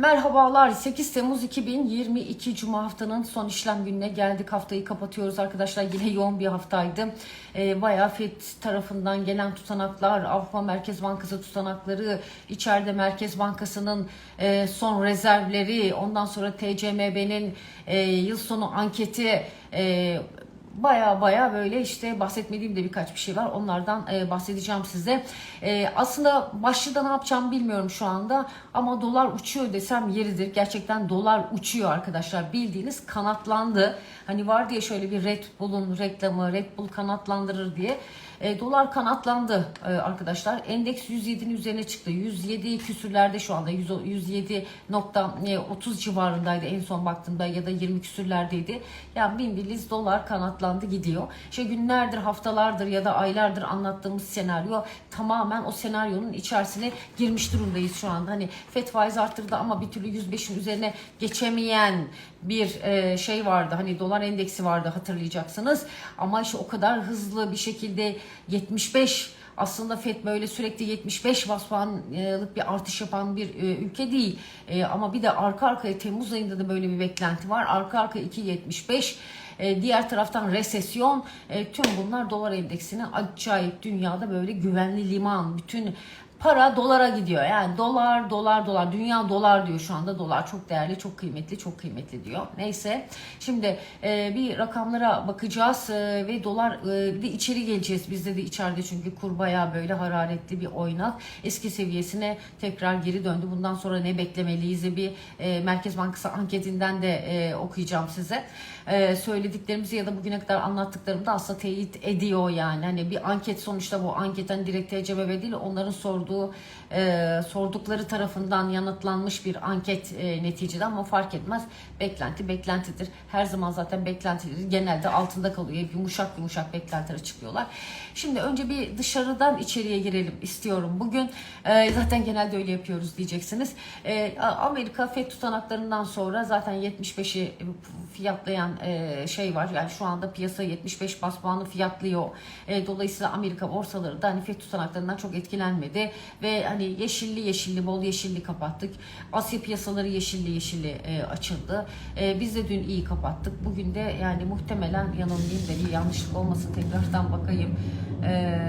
Merhabalar 8 Temmuz 2022 Cuma haftanın son işlem gününe geldik. Haftayı kapatıyoruz arkadaşlar. Yine yoğun bir haftaydı. Ee, bayağı FED tarafından gelen tutanaklar, Avrupa Merkez Bankası tutanakları, içeride Merkez Bankası'nın e, son rezervleri, ondan sonra TCMB'nin e, yıl sonu anketi, e, baya baya böyle işte bahsetmediğim de birkaç bir şey var. Onlardan e, bahsedeceğim size. E, aslında başlıda ne yapacağım bilmiyorum şu anda ama dolar uçuyor desem yeridir. Gerçekten dolar uçuyor arkadaşlar. Bildiğiniz kanatlandı. Hani var diye şöyle bir Red Bull'un reklamı Red Bull kanatlandırır diye. E, dolar kanatlandı e, arkadaşlar. Endeks 107'nin üzerine çıktı. 107 küsürlerde şu anda 100 107.30 civarındaydı en son baktığımda ya da 20 küsürlerdeydi. Yani bin biliz dolar kanatlandı gidiyor. İşte günlerdir, haftalardır ya da aylardır anlattığımız senaryo tamamen o senaryonun içerisine girmiş durumdayız şu anda. Hani FED faiz arttırdı ama bir türlü 105'in üzerine geçemeyen bir e, şey vardı. Hani dolar endeksi vardı hatırlayacaksınız. Ama işte o kadar hızlı bir şekilde 75 aslında FED böyle sürekli 75 bas puanlık bir artış yapan bir e, ülke değil. E, ama bir de arka arkaya Temmuz ayında da böyle bir beklenti var. Arka arkaya 2.75 e, diğer taraftan resesyon tüm bunlar dolar endeksine acayip dünyada böyle güvenli liman bütün para dolara gidiyor. Yani dolar, dolar, dolar. Dünya dolar diyor şu anda. Dolar çok değerli, çok kıymetli, çok kıymetli diyor. Neyse. Şimdi e, bir rakamlara bakacağız e, ve dolar e, de içeri geleceğiz. Bizde de içeride çünkü kur bayağı böyle hararetli bir oynak. Eski seviyesine tekrar geri döndü. Bundan sonra ne beklemeliyiz bir e, Merkez Bankası anketinden de e, okuyacağım size. E, söylediklerimizi ya da bugüne kadar anlattıklarımı da aslında teyit ediyor yani. Hani bir anket sonuçta bu anketten direkt TCBB değil onların sorduğu mudou e, sordukları tarafından yanıtlanmış bir anket e, neticede ama fark etmez. Beklenti beklentidir. Her zaman zaten beklentileri genelde altında kalıyor. Yumuşak yumuşak beklentiler açıklıyorlar. Şimdi önce bir dışarıdan içeriye girelim istiyorum. Bugün e, zaten genelde öyle yapıyoruz diyeceksiniz. E, Amerika FED tutanaklarından sonra zaten 75'i fiyatlayan e, şey var. Yani şu anda piyasa 75 bas puanı fiyatlıyor. E, dolayısıyla Amerika borsaları da hani FED tutanaklarından çok etkilenmedi ve hani yeşilli yeşilli bol yeşilli kapattık. Asya piyasaları yeşilli yeşilli e, açıldı. E, biz de dün iyi kapattık. Bugün de yani muhtemelen yanılmayayım da bir yanlışlık olmasın tekrardan bakayım. E,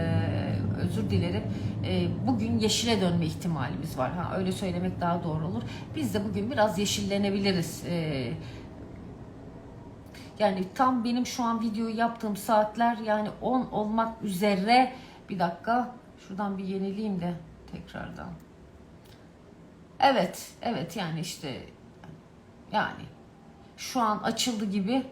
özür dilerim. E, bugün yeşile dönme ihtimalimiz var. Ha öyle söylemek daha doğru olur. Biz de bugün biraz yeşillenebiliriz. E, yani tam benim şu an videoyu yaptığım saatler yani 10 olmak üzere bir dakika şuradan bir yenileyim de tekrardan. Evet, evet yani işte yani şu an açıldı gibi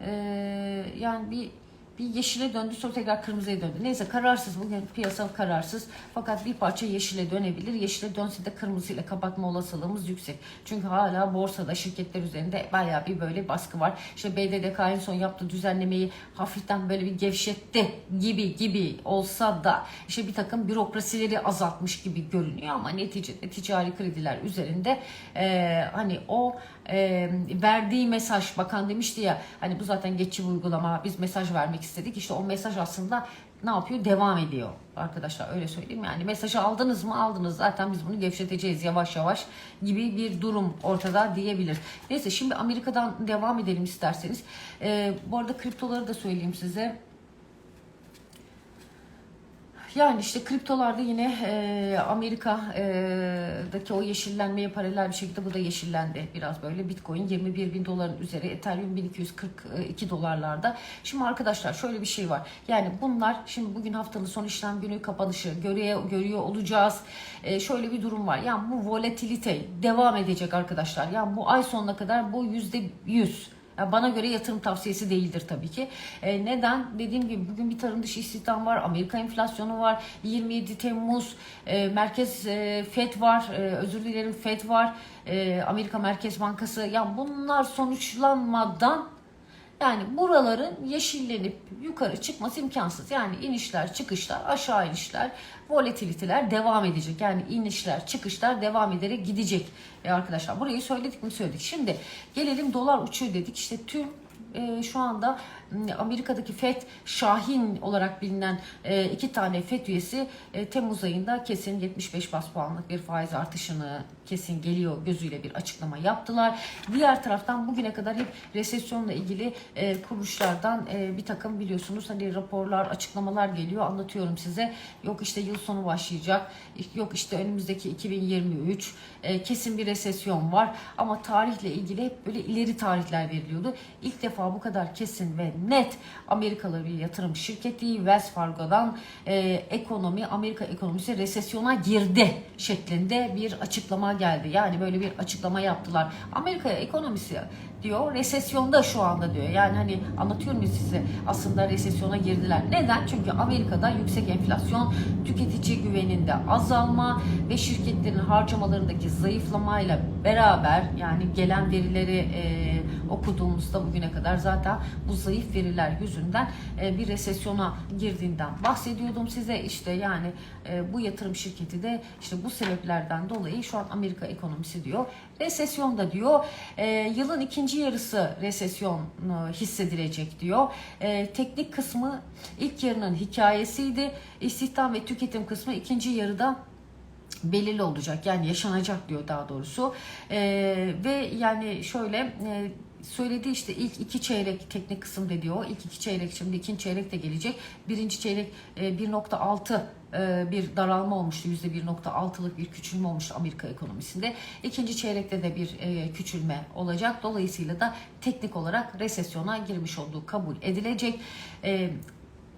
ee, yani bir bir yeşile döndü sonra tekrar kırmızıya döndü. Neyse kararsız bugün piyasa kararsız fakat bir parça yeşile dönebilir. Yeşile dönse de kırmızıyla kapatma olasılığımız yüksek. Çünkü hala borsada şirketler üzerinde bayağı bir böyle baskı var. İşte BDDK en son yaptığı düzenlemeyi hafiften böyle bir gevşetti gibi gibi olsa da işte bir takım bürokrasileri azaltmış gibi görünüyor ama neticede ticari krediler üzerinde e, hani o e, verdiği mesaj bakan demişti ya hani bu zaten geçici uygulama biz mesaj vermek istedik işte o mesaj aslında ne yapıyor devam ediyor arkadaşlar öyle söyleyeyim yani mesajı aldınız mı aldınız zaten biz bunu gevşeteceğiz yavaş yavaş gibi bir durum ortada diyebilir. Neyse şimdi Amerika'dan devam edelim isterseniz. E, bu arada kriptoları da söyleyeyim size. Yani işte kriptolarda yine e, Amerika'daki o yeşillenmeye paralel bir şekilde bu da yeşillendi. Biraz böyle Bitcoin 21 bin doların üzeri, Ethereum 1242 dolarlarda. Şimdi arkadaşlar şöyle bir şey var. Yani bunlar şimdi bugün haftanın son işlem günü kapanışı görüyor, görüyor olacağız. E, şöyle bir durum var. Yani bu volatilite devam edecek arkadaşlar. Yani bu ay sonuna kadar bu yüzde yüz bana göre yatırım tavsiyesi değildir tabii ki. E, neden? Dediğim gibi bugün bir tarım dışı istihdam var, Amerika enflasyonu var, 27 Temmuz e, Merkez e, FED var, e, özür dilerim FED var, e, Amerika Merkez Bankası. Yani bunlar sonuçlanmadan yani buraların yeşillenip yukarı çıkması imkansız. Yani inişler, çıkışlar, aşağı inişler, volatiliteler devam edecek. Yani inişler, çıkışlar devam ederek gidecek e arkadaşlar. Burayı söyledik mi söyledik. Şimdi gelelim dolar uçuyor dedik. İşte tüm e, şu anda Amerika'daki FED Şahin olarak bilinen e, iki tane FED üyesi e, Temmuz ayında kesin 75 bas puanlık bir faiz artışını kesin geliyor gözüyle bir açıklama yaptılar. Diğer taraftan bugüne kadar hep resesyonla ilgili e, kuruluşlardan e, bir takım biliyorsunuz hani raporlar, açıklamalar geliyor. Anlatıyorum size. Yok işte yıl sonu başlayacak. Yok işte önümüzdeki 2023 e, kesin bir resesyon var. Ama tarihle ilgili hep böyle ileri tarihler veriliyordu. İlk defa bu kadar kesin ve net Amerikalı bir yatırım şirketi Wells Fargo'dan e, ekonomi, Amerika ekonomisi resesyona girdi şeklinde bir açıklama geldi. Yani böyle bir açıklama yaptılar. Amerika ekonomisi diyor resesyonda şu anda diyor. Yani hani anlatıyorum ya size aslında resesyona girdiler. Neden? Çünkü Amerika'da yüksek enflasyon, tüketici güveninde azalma ve şirketlerin harcamalarındaki zayıflamayla beraber yani gelen verileri e, okuduğumuzda bugüne kadar zaten bu zayıf veriler yüzünden e, bir resesyona girdiğinden bahsediyordum size. İşte yani e, bu yatırım şirketi de işte bu sebeplerden dolayı şu an Amerika ekonomisi diyor. Resesyonda diyor. E, yılın ikinci yarısı resesyon e, hissedilecek diyor. E, teknik kısmı ilk yarının hikayesiydi. İstihdam ve tüketim kısmı ikinci yarıda belirli olacak yani yaşanacak diyor daha doğrusu Ee, ve yani şöyle e, söyledi işte ilk iki çeyrek teknik kısım da diyor ilk iki çeyrek şimdi ikinci çeyrek de gelecek birinci çeyrek e, 1.6 e, bir daralma olmuştu. %1.6'lık bir küçülme olmuştu Amerika ekonomisinde. İkinci çeyrekte de bir e, küçülme olacak. Dolayısıyla da teknik olarak resesyona girmiş olduğu kabul edilecek. E,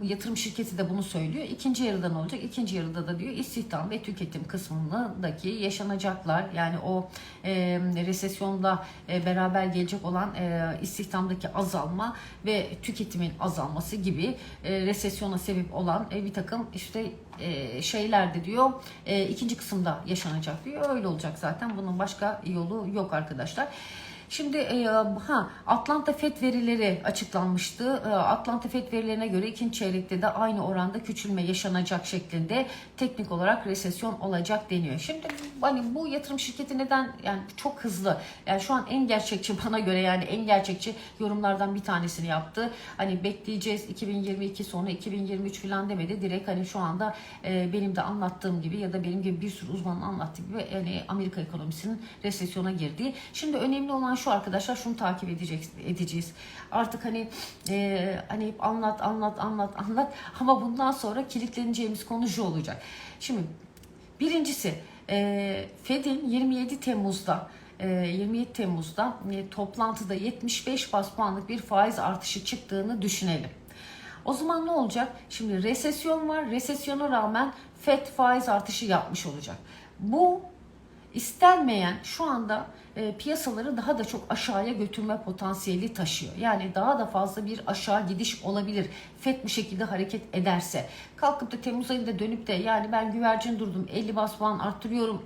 yatırım şirketi de bunu söylüyor. İkinci yarıda ne olacak? İkinci yarıda da diyor istihdam ve tüketim kısmındaki yaşanacaklar yani o e, resesyonda e, beraber gelecek olan e, istihdamdaki azalma ve tüketimin azalması gibi e, resesyona sebep olan e, bir takım işte e, şeyler de diyor e, ikinci kısımda yaşanacak diyor. Öyle olacak zaten. Bunun başka yolu yok arkadaşlar. Şimdi e, ha Atlanta FED verileri açıklanmıştı. E, Atlanta FED verilerine göre ikinci çeyrekte de aynı oranda küçülme yaşanacak şeklinde teknik olarak resesyon olacak deniyor. Şimdi hani bu yatırım şirketi neden yani çok hızlı yani şu an en gerçekçi bana göre yani en gerçekçi yorumlardan bir tanesini yaptı. Hani bekleyeceğiz 2022 sonra 2023 falan demedi. Direkt hani şu anda e, benim de anlattığım gibi ya da benim gibi bir sürü uzmanın anlattığı gibi yani Amerika ekonomisinin resesyona girdiği. Şimdi önemli olan şu arkadaşlar şunu takip edeceğiz. Artık hani e, hani hep anlat anlat anlat anlat ama bundan sonra kilitleneceğimiz konu şu olacak. Şimdi birincisi e, Fed'in 27 Temmuz'da e, 27 Temmuz'da e, toplantıda 75 bas puanlık bir faiz artışı çıktığını düşünelim. O zaman ne olacak? Şimdi resesyon var. Resesyona rağmen FED faiz artışı yapmış olacak. Bu istenmeyen şu anda e, piyasaları daha da çok aşağıya götürme potansiyeli taşıyor. Yani daha da fazla bir aşağı gidiş olabilir. FED bu şekilde hareket ederse. Kalkıp da Temmuz ayında dönüp de yani ben güvercin durdum 50 bas puan arttırıyorum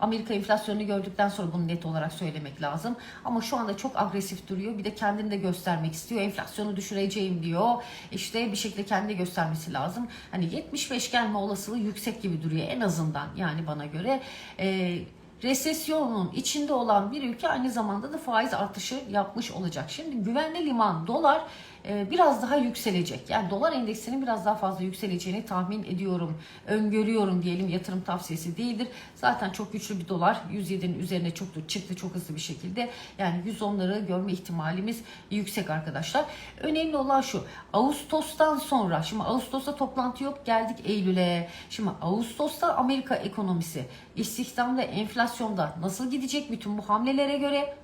Amerika enflasyonunu gördükten sonra bunu net olarak söylemek lazım. Ama şu anda çok agresif duruyor. Bir de kendini de göstermek istiyor. Enflasyonu düşüreceğim diyor. İşte bir şekilde kendini göstermesi lazım. Hani 75 gelme olasılığı yüksek gibi duruyor en azından yani bana göre. Ee, resesyonun içinde olan bir ülke aynı zamanda da faiz artışı yapmış olacak. Şimdi güvenli liman dolar biraz daha yükselecek. Yani dolar endeksinin biraz daha fazla yükseleceğini tahmin ediyorum. Öngörüyorum diyelim yatırım tavsiyesi değildir. Zaten çok güçlü bir dolar 107'nin üzerine çok çıktı çok hızlı bir şekilde. Yani 110'ları görme ihtimalimiz yüksek arkadaşlar. Önemli olan şu. Ağustos'tan sonra şimdi Ağustos'ta toplantı yok geldik Eylül'e. Şimdi Ağustos'ta Amerika ekonomisi istihdamda enflasyonda nasıl gidecek bütün bu hamlelere göre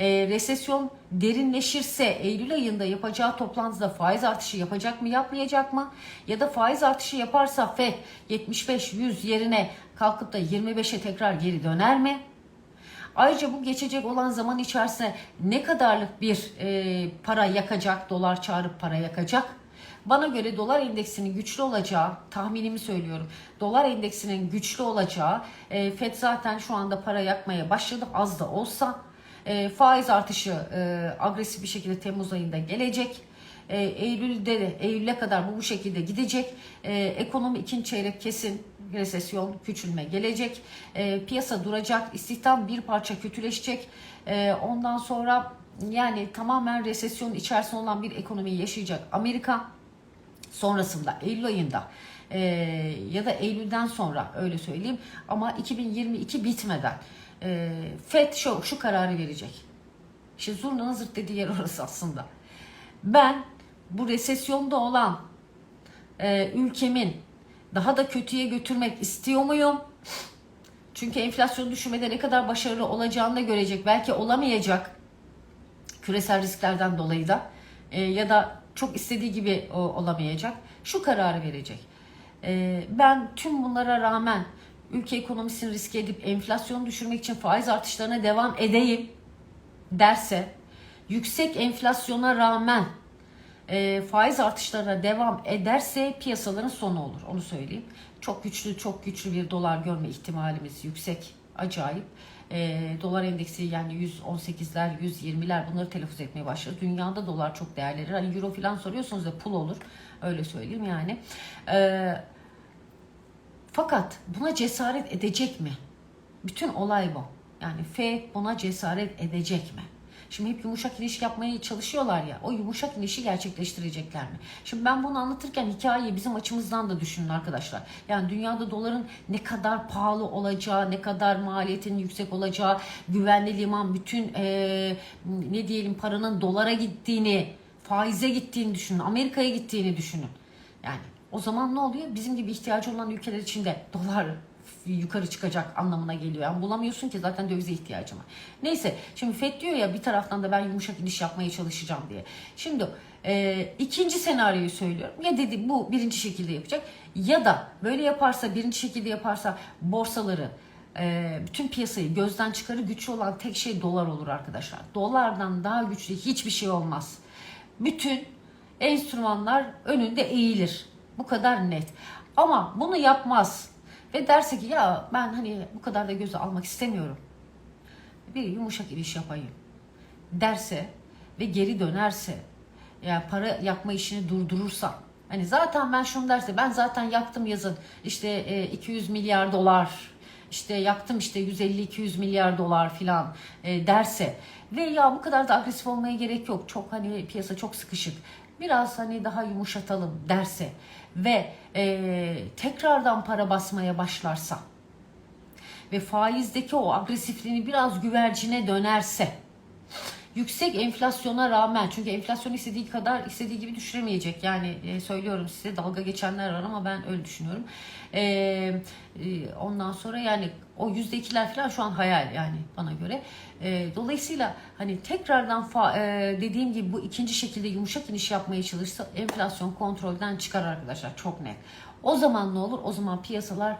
e, resesyon derinleşirse Eylül ayında yapacağı toplantıda faiz artışı yapacak mı yapmayacak mı? Ya da faiz artışı yaparsa FED 75-100 yerine kalkıp da 25'e tekrar geri döner mi? Ayrıca bu geçecek olan zaman içerisinde ne kadarlık bir e, para yakacak, dolar çağırıp para yakacak? Bana göre dolar endeksinin güçlü olacağı, tahminimi söylüyorum. Dolar endeksinin güçlü olacağı, e, FED zaten şu anda para yakmaya başladı az da olsa. E, faiz artışı e, agresif bir şekilde Temmuz ayında gelecek. E, Eylül'de de Eylül'e kadar bu bu şekilde gidecek. E, ekonomi ikinci çeyrek kesin resesyon, küçülme gelecek. E, piyasa duracak, istihdam bir parça kötüleşecek. E, ondan sonra yani tamamen resesyon içerisinde olan bir ekonomiyi yaşayacak Amerika. Sonrasında Eylül ayında e, ya da Eylül'den sonra öyle söyleyeyim ama 2022 bitmeden e, FED şu, şu kararı verecek. İşte zurnanın zırt dediği yer orası aslında. Ben bu resesyonda olan e, ülkemin daha da kötüye götürmek istiyor muyum? Çünkü enflasyon düşürmede ne kadar başarılı olacağını da görecek. Belki olamayacak küresel risklerden dolayı da e, ya da çok istediği gibi o, olamayacak. Şu kararı verecek. E, ben tüm bunlara rağmen ülke ekonomisini riske edip enflasyonu düşürmek için faiz artışlarına devam edeyim derse yüksek enflasyona rağmen e, faiz artışlarına devam ederse piyasaların sonu olur. Onu söyleyeyim. Çok güçlü çok güçlü bir dolar görme ihtimalimiz yüksek. Acayip. E, dolar endeksi yani 118'ler 120'ler bunları telaffuz etmeye başladı. Dünyada dolar çok değerli. Hani euro falan soruyorsunuz da pul olur. Öyle söyleyeyim yani. E, fakat buna cesaret edecek mi? Bütün olay bu. Yani F buna cesaret edecek mi? Şimdi hep yumuşak iniş yapmaya çalışıyorlar ya. O yumuşak inişi gerçekleştirecekler mi? Şimdi ben bunu anlatırken hikayeyi bizim açımızdan da düşünün arkadaşlar. Yani dünyada doların ne kadar pahalı olacağı, ne kadar maliyetin yüksek olacağı, güvenli liman, bütün ee, ne diyelim paranın dolara gittiğini, faize gittiğini düşünün. Amerika'ya gittiğini düşünün. Yani o zaman ne oluyor? Bizim gibi ihtiyacı olan ülkeler için de dolar yukarı çıkacak anlamına geliyor. Yani bulamıyorsun ki zaten dövize ihtiyacım var. Neyse şimdi FED diyor ya bir taraftan da ben yumuşak iniş yapmaya çalışacağım diye. Şimdi e, ikinci senaryoyu söylüyorum. Ya dedi bu birinci şekilde yapacak ya da böyle yaparsa birinci şekilde yaparsa borsaları e, bütün piyasayı gözden çıkarı güçlü olan tek şey dolar olur arkadaşlar. Dolardan daha güçlü hiçbir şey olmaz. Bütün enstrümanlar önünde eğilir. Bu kadar net. Ama bunu yapmaz. Ve derse ki ya ben hani bu kadar da göze almak istemiyorum. Bir yumuşak iniş yapayım derse ve geri dönerse yani para yakma işini durdurursa hani zaten ben şunu derse ben zaten yaktım yazın işte e, 200 milyar dolar işte yaktım işte 150-200 milyar dolar filan e, derse ve ya bu kadar da agresif olmaya gerek yok çok hani piyasa çok sıkışık biraz hani daha yumuşatalım derse ve e, tekrardan para basmaya başlarsa ve faizdeki o agresifliğini biraz güvercine dönerse yüksek enflasyona rağmen çünkü enflasyon istediği kadar istediği gibi düşüremeyecek. Yani e, söylüyorum size dalga geçenler var ama ben öyle düşünüyorum. E, e, ondan sonra yani o yüzde ikiler falan şu an hayal yani bana göre. E, dolayısıyla hani tekrardan fa, e, dediğim gibi bu ikinci şekilde yumuşak iniş yapmaya çalışsa enflasyon kontrolden çıkar arkadaşlar çok net. O zaman ne olur? O zaman piyasalar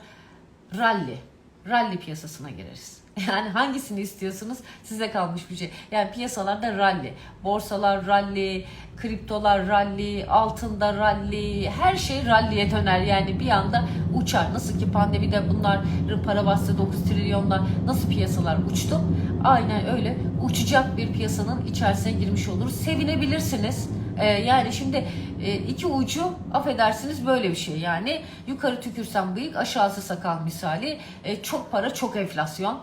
rally rally piyasasına gireriz. Yani hangisini istiyorsunuz size kalmış bir şey. Yani piyasalarda rally, borsalar rally, kriptolar rally, altında rally, her şey rally'e döner. Yani bir anda uçar. Nasıl ki pandemide bunlar para bastı 9 trilyonlar nasıl piyasalar uçtu? Aynen öyle uçacak bir piyasanın içerisine girmiş oluruz. Sevinebilirsiniz. Ee, yani şimdi e, iki ucu affedersiniz böyle bir şey. Yani yukarı tükürsem bıyık aşağısı sakal misali. E, çok para çok enflasyon.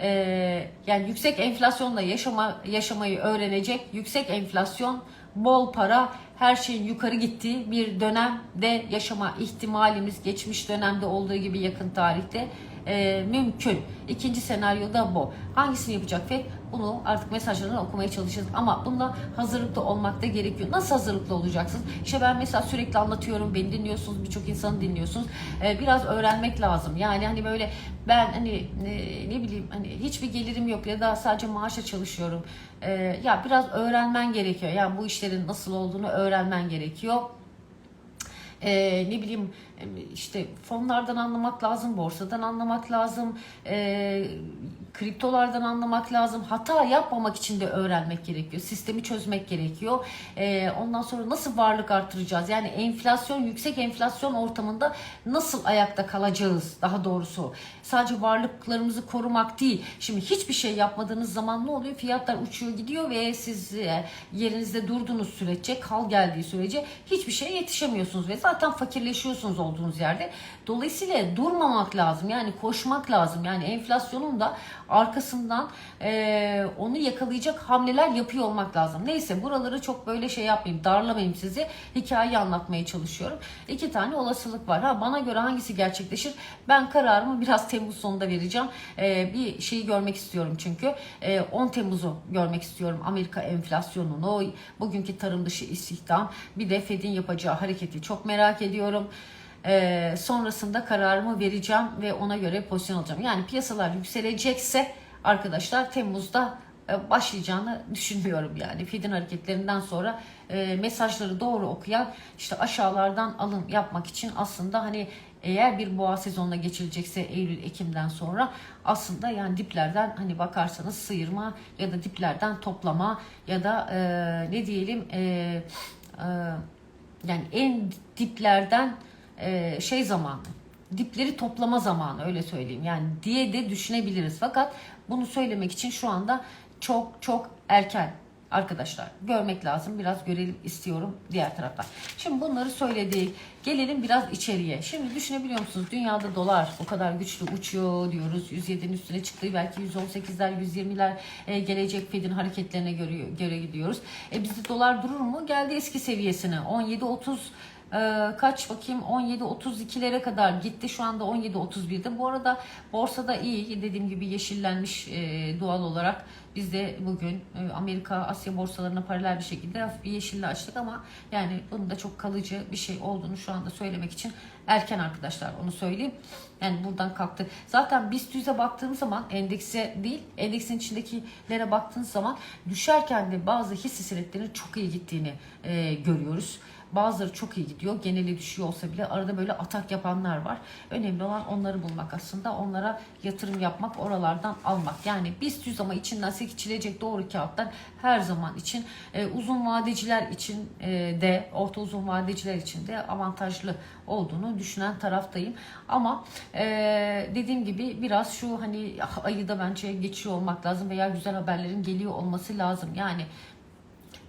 Ee, yani yüksek enflasyonla yaşama yaşamayı öğrenecek yüksek enflasyon bol para her şeyin yukarı gittiği bir dönemde yaşama ihtimalimiz geçmiş dönemde olduğu gibi yakın tarihte e, mümkün. İkinci senaryo da bu. Hangisini yapacak FED? Bunu artık mesajlarını okumaya çalışacağız. Ama bunda hazırlıklı olmak da gerekiyor. Nasıl hazırlıklı olacaksınız? İşte ben mesela sürekli anlatıyorum. Beni dinliyorsunuz. Birçok insanı dinliyorsunuz. Ee, biraz öğrenmek lazım. Yani hani böyle ben hani ne, ne bileyim hani hiçbir gelirim yok ya da sadece maaşla çalışıyorum. Ee, ya biraz öğrenmen gerekiyor. Yani bu işlerin nasıl olduğunu öğrenmen gerekiyor e, ne bileyim işte fonlardan anlamak lazım, borsadan anlamak lazım, e, kriptolardan anlamak lazım. Hata yapmamak için de öğrenmek gerekiyor. Sistemi çözmek gerekiyor. E, ondan sonra nasıl varlık artıracağız? Yani enflasyon, yüksek enflasyon ortamında nasıl ayakta kalacağız daha doğrusu? Sadece varlıklarımızı korumak değil. Şimdi hiçbir şey yapmadığınız zaman ne oluyor? Fiyatlar uçuyor gidiyor ve siz e, yerinizde durduğunuz sürece, kal geldiği sürece hiçbir şeye yetişemiyorsunuz ve zaten fakirleşiyorsunuz olduğunuz yerde. Dolayısıyla durmamak lazım. Yani koşmak lazım. Yani enflasyonun da arkasından e, onu yakalayacak hamleler yapıyor olmak lazım. Neyse buraları çok böyle şey yapmayayım, darlamayayım sizi. Hikayeyi anlatmaya çalışıyorum. İki tane olasılık var. Ha bana göre hangisi gerçekleşir? Ben kararımı biraz Temmuz sonunda vereceğim. E, bir şeyi görmek istiyorum çünkü. E, 10 Temmuz'u görmek istiyorum. Amerika enflasyonunu, bugünkü tarım dışı istihdam, bir de Fed'in yapacağı hareketi çok merak ediyorum. Ee, sonrasında kararımı vereceğim ve ona göre pozisyon alacağım. Yani piyasalar yükselecekse arkadaşlar Temmuz'da e, başlayacağını düşünmüyorum yani. Fed'in hareketlerinden sonra e, mesajları doğru okuyan işte aşağılardan alım yapmak için aslında hani eğer bir boğa sezonuna geçilecekse Eylül Ekim'den sonra aslında yani diplerden hani bakarsanız sıyırma ya da diplerden toplama ya da e, ne diyelim e, e, yani en diplerden e, şey zamanı dipleri toplama zamanı öyle söyleyeyim yani diye de düşünebiliriz fakat bunu söylemek için şu anda çok çok erken arkadaşlar görmek lazım biraz görelim istiyorum diğer taraftan. Şimdi bunları söyledik gelelim biraz içeriye. Şimdi düşünebiliyor musunuz dünyada dolar o kadar güçlü uçuyor diyoruz 107'nin üstüne çıktı belki 118'ler 120'ler e, gelecek Fed'in hareketlerine göre, göre gidiyoruz. E bizde dolar durur mu? Geldi eski seviyesine 17.30 ee, kaç bakayım 17.32'lere kadar gitti. Şu anda 17.31'de. Bu arada borsada iyi. Dediğim gibi yeşillenmiş e, doğal olarak. Biz de bugün e, Amerika, Asya borsalarına paralel bir şekilde bir yeşille açtık ama yani bunun da çok kalıcı bir şey olduğunu şu anda söylemek için erken arkadaşlar onu söyleyeyim. Yani buradan kalktı. Zaten BIST 100'e baktığımız zaman endekse değil, endeksin içindekilere baktığınız zaman düşerken de bazı hisse senetlerinin çok iyi gittiğini e, görüyoruz. Bazıları çok iyi gidiyor. Geneli düşüyor olsa bile arada böyle atak yapanlar var. Önemli olan onları bulmak aslında. Onlara yatırım yapmak, oralardan almak. Yani BIST 100 ama içinden seçilecek doğru kağıtlar her zaman için e, uzun vadeciler için e, de orta uzun vadeciler için de avantajlı olduğunu düşünen taraftayım. Ama e, dediğim gibi biraz şu hani ayı da bence geçiyor olmak lazım veya güzel haberlerin geliyor olması lazım. Yani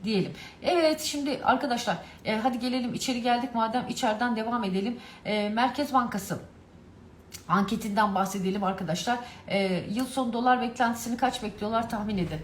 diyelim. Evet şimdi arkadaşlar e, hadi gelelim içeri geldik madem içeriden devam edelim. E, Merkez Bankası anketinden bahsedelim arkadaşlar. E, yıl sonu dolar beklentisini kaç bekliyorlar tahmin edin.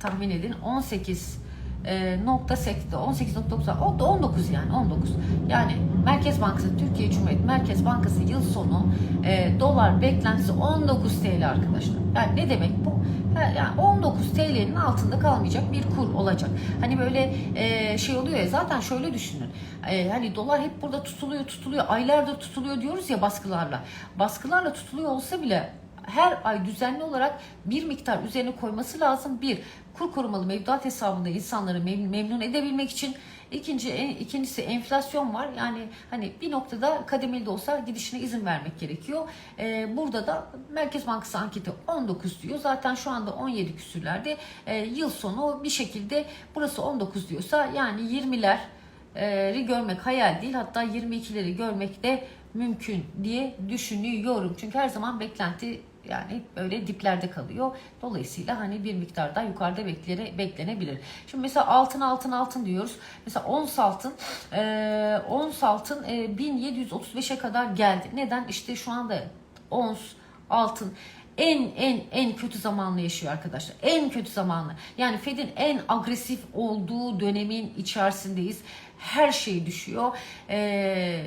Tahmin edin 18 e, nokta sekti 18.90 o da 19 yani 19 yani Merkez Bankası Türkiye Cumhuriyet Merkez Bankası yıl sonu e, dolar beklentisi 19 TL arkadaşlar yani ne demek bu yani 19 TL'nin altında kalmayacak bir kur olacak. Hani böyle e, şey oluyor ya zaten şöyle düşünün. E, hani dolar hep burada tutuluyor tutuluyor aylardır tutuluyor diyoruz ya baskılarla. Baskılarla tutuluyor olsa bile her ay düzenli olarak bir miktar üzerine koyması lazım. Bir, kur korumalı mevduat hesabında insanları memnun, edebilmek için. İkinci, ikincisi enflasyon var. Yani hani bir noktada kademeli de olsa gidişine izin vermek gerekiyor. Ee, burada da Merkez Bankası anketi 19 diyor. Zaten şu anda 17 küsürlerde. Ee, yıl sonu bir şekilde burası 19 diyorsa yani 20'leri görmek hayal değil. Hatta 22'leri görmek de mümkün diye düşünüyorum. Çünkü her zaman beklenti yani böyle diplerde kalıyor. Dolayısıyla hani bir miktar daha yukarıda beklene, beklenebilir. Şimdi mesela altın altın altın diyoruz. Mesela ons altın e, ons altın e, 1735'e kadar geldi. Neden? İşte şu anda ons altın en en en kötü zamanlı yaşıyor arkadaşlar. En kötü zamanlı. Yani Fed'in en agresif olduğu dönemin içerisindeyiz. Her şey düşüyor. Eee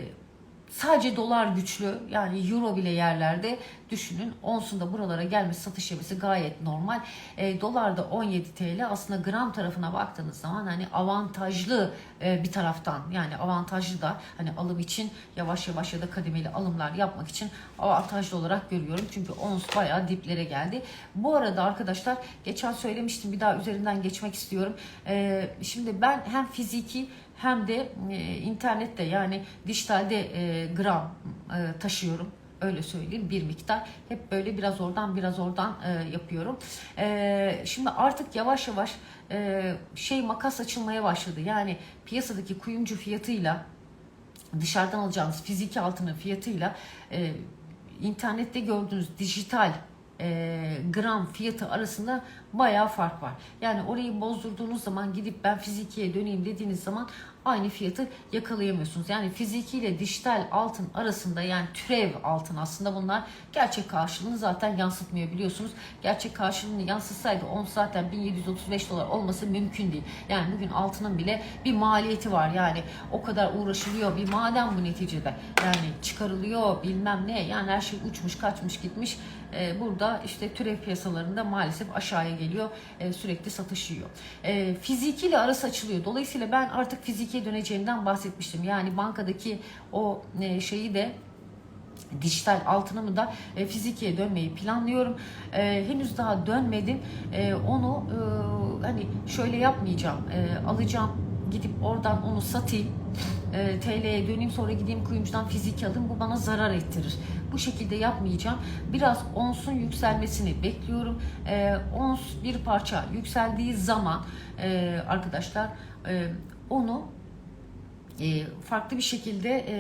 Sadece dolar güçlü yani euro bile yerlerde düşünün onsun da buralara gelmesi satış yemesi gayet normal. E, dolar da 17 TL aslında gram tarafına baktığınız zaman hani avantajlı e, bir taraftan yani avantajlı da hani alım için yavaş yavaş ya da kademeli alımlar yapmak için avantajlı olarak görüyorum. Çünkü ons bayağı diplere geldi. Bu arada arkadaşlar geçen söylemiştim bir daha üzerinden geçmek istiyorum. E, şimdi ben hem fiziki hem de e, internette yani dijitalde e, gram e, taşıyorum öyle söyleyeyim bir miktar hep böyle biraz oradan biraz oradan e, yapıyorum. E, şimdi artık yavaş yavaş e, şey makas açılmaya başladı. Yani piyasadaki kuyumcu fiyatıyla dışarıdan alacağınız fiziki altının fiyatıyla e, internette gördüğünüz dijital e, gram fiyatı arasında bayağı fark var. Yani orayı bozdurduğunuz zaman gidip ben fizikiye döneyim dediğiniz zaman aynı fiyatı yakalayamıyorsunuz. Yani fiziki ile dijital altın arasında yani türev altın aslında bunlar gerçek karşılığını zaten yansıtmıyor biliyorsunuz. Gerçek karşılığını yansıtsaydı on zaten 1735 dolar olması mümkün değil. Yani bugün altının bile bir maliyeti var. Yani o kadar uğraşılıyor. Bir maden bu neticede. Yani çıkarılıyor bilmem ne. Yani her şey uçmuş kaçmış gitmiş. Ee, burada işte türev piyasalarında maalesef aşağıya geliyor. Ee, sürekli satış yiyor. Ee, fizikiyle arası açılıyor. Dolayısıyla ben artık fizikiye döneceğimden bahsetmiştim. Yani bankadaki o e, şeyi de dijital altınımı da e, fizikiye dönmeyi planlıyorum. E, henüz daha dönmedim. E, onu e, hani şöyle yapmayacağım. E, alacağım gidip oradan onu satayım. E, TL'ye döneyim sonra gideyim kuyumcudan fizik alayım. Bu bana zarar ettirir. Bu şekilde yapmayacağım. Biraz onsun yükselmesini bekliyorum. E, ons bir parça yükseldiği zaman e, arkadaşlar e, onu e, farklı bir şekilde e,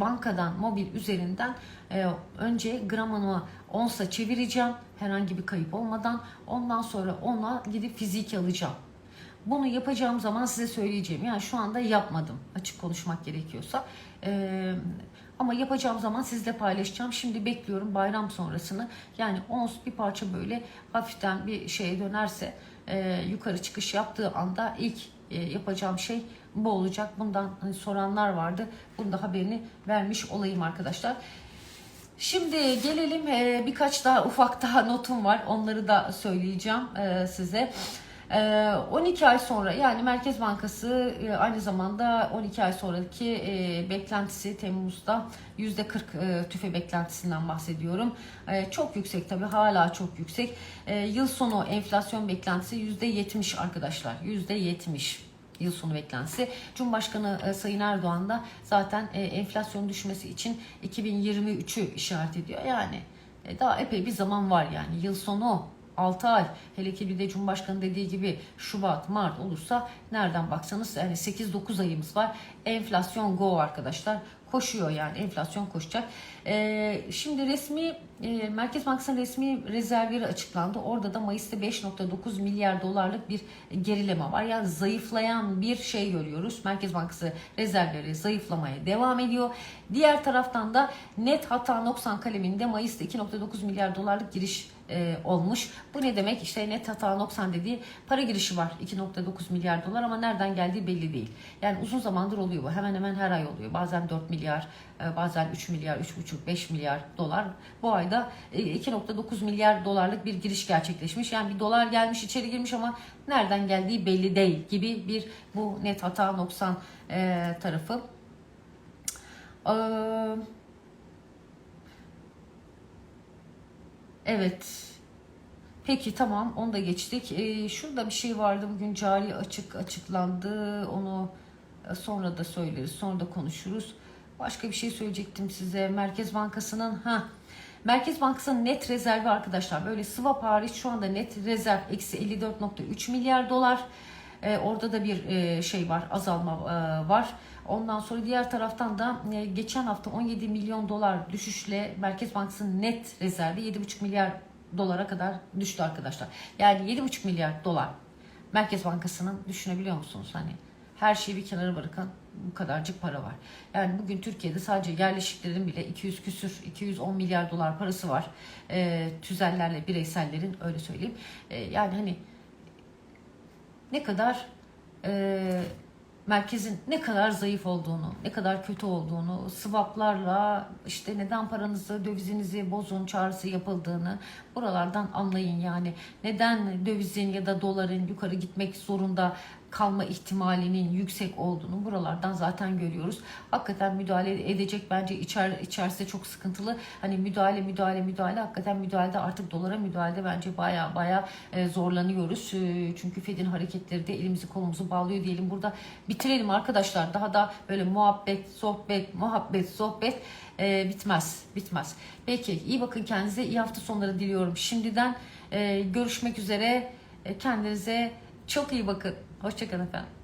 bankadan mobil üzerinden e, önce gramını onsa çevireceğim herhangi bir kayıp olmadan ondan sonra ona gidip fizik alacağım. Bunu yapacağım zaman size söyleyeceğim. Yani şu anda yapmadım açık konuşmak gerekiyorsa. E, ama yapacağım zaman sizle paylaşacağım. Şimdi bekliyorum bayram sonrasını. Yani ons bir parça böyle hafiften bir şeye dönerse e, yukarı çıkış yaptığı anda ilk e, yapacağım şey bu olacak. Bundan hani soranlar vardı. Bunda haberini vermiş olayım arkadaşlar. Şimdi gelelim e, birkaç daha ufak daha notum var. Onları da söyleyeceğim e, size. E, 12 ay sonra yani Merkez Bankası e, aynı zamanda 12 ay sonraki e, beklentisi Temmuz'da %40 e, tüfe beklentisinden bahsediyorum. Çok yüksek tabii hala çok yüksek. Yıl sonu enflasyon beklentisi %70 arkadaşlar. %70 yıl sonu beklentisi. Cumhurbaşkanı Sayın Erdoğan da zaten enflasyon düşmesi için 2023'ü işaret ediyor. Yani daha epey bir zaman var yani yıl sonu 6 ay hele ki bir de Cumhurbaşkanı dediği gibi Şubat, Mart olursa nereden baksanız yani 8-9 ayımız var. Enflasyon go arkadaşlar koşuyor yani enflasyon koşacak. Ee, şimdi resmi e, Merkez Bankası'nın resmi rezervleri açıklandı. Orada da Mayıs'ta 5.9 milyar dolarlık bir gerileme var. Yani zayıflayan bir şey görüyoruz. Merkez Bankası rezervleri zayıflamaya devam ediyor. Diğer taraftan da net hata noksan kaleminde Mayıs'ta 2.9 milyar dolarlık giriş e, olmuş. Bu ne demek? İşte net hata noksan dediği para girişi var 2.9 milyar dolar ama nereden geldiği belli değil. Yani uzun zamandır oluyor bu. Hemen hemen her ay oluyor. Bazen 4 milyar, e, bazen 3 milyar, 3,5, 5 milyar dolar. Bu ayda e, 2.9 milyar dolarlık bir giriş gerçekleşmiş. Yani bir dolar gelmiş içeri girmiş ama nereden geldiği belli değil gibi bir bu net hata noksan e, tarafı. Eee Evet. Peki tamam onu da geçtik. Ee, şurada bir şey vardı bugün cari açık açıklandı. Onu e, sonra da söyleriz. Sonra da konuşuruz. Başka bir şey söyleyecektim size. Merkez Bankası'nın ha Merkez Bankası'nın net rezervi arkadaşlar böyle swap hariç şu anda net rezerv eksi 54.3 milyar dolar. Ee, orada da bir e, şey var azalma e, var. Ondan sonra diğer taraftan da e, geçen hafta 17 milyon dolar düşüşle Merkez Bankası'nın net rezervi 7,5 milyar dolara kadar düştü arkadaşlar. Yani 7,5 milyar dolar Merkez Bankası'nın düşünebiliyor musunuz? Hani her şeyi bir kenara bırakan bu kadarcık para var. Yani bugün Türkiye'de sadece yerleşiklerin bile 200 küsür 210 milyar dolar parası var. E, tüzellerle bireysellerin öyle söyleyeyim. E, yani hani ne kadar e, merkezin ne kadar zayıf olduğunu, ne kadar kötü olduğunu, swaplarla işte neden paranızı, dövizinizi bozun çağrısı yapıldığını buralardan anlayın yani. Neden dövizin ya da doların yukarı gitmek zorunda kalma ihtimalinin yüksek olduğunu buralardan zaten görüyoruz. Hakikaten müdahale edecek bence içer, içerisi çok sıkıntılı. Hani müdahale müdahale müdahale hakikaten müdahalede artık dolara müdahalede bence baya baya e, zorlanıyoruz. E, çünkü Fed'in hareketleri de elimizi kolumuzu bağlıyor diyelim. Burada bitirelim arkadaşlar. Daha da böyle muhabbet, sohbet, muhabbet, sohbet e, bitmez. Bitmez. Peki iyi bakın kendinize. iyi hafta sonları diliyorum. Şimdiden e, görüşmek üzere. E, kendinize çok iyi bakın. Hoşçakalın efendim.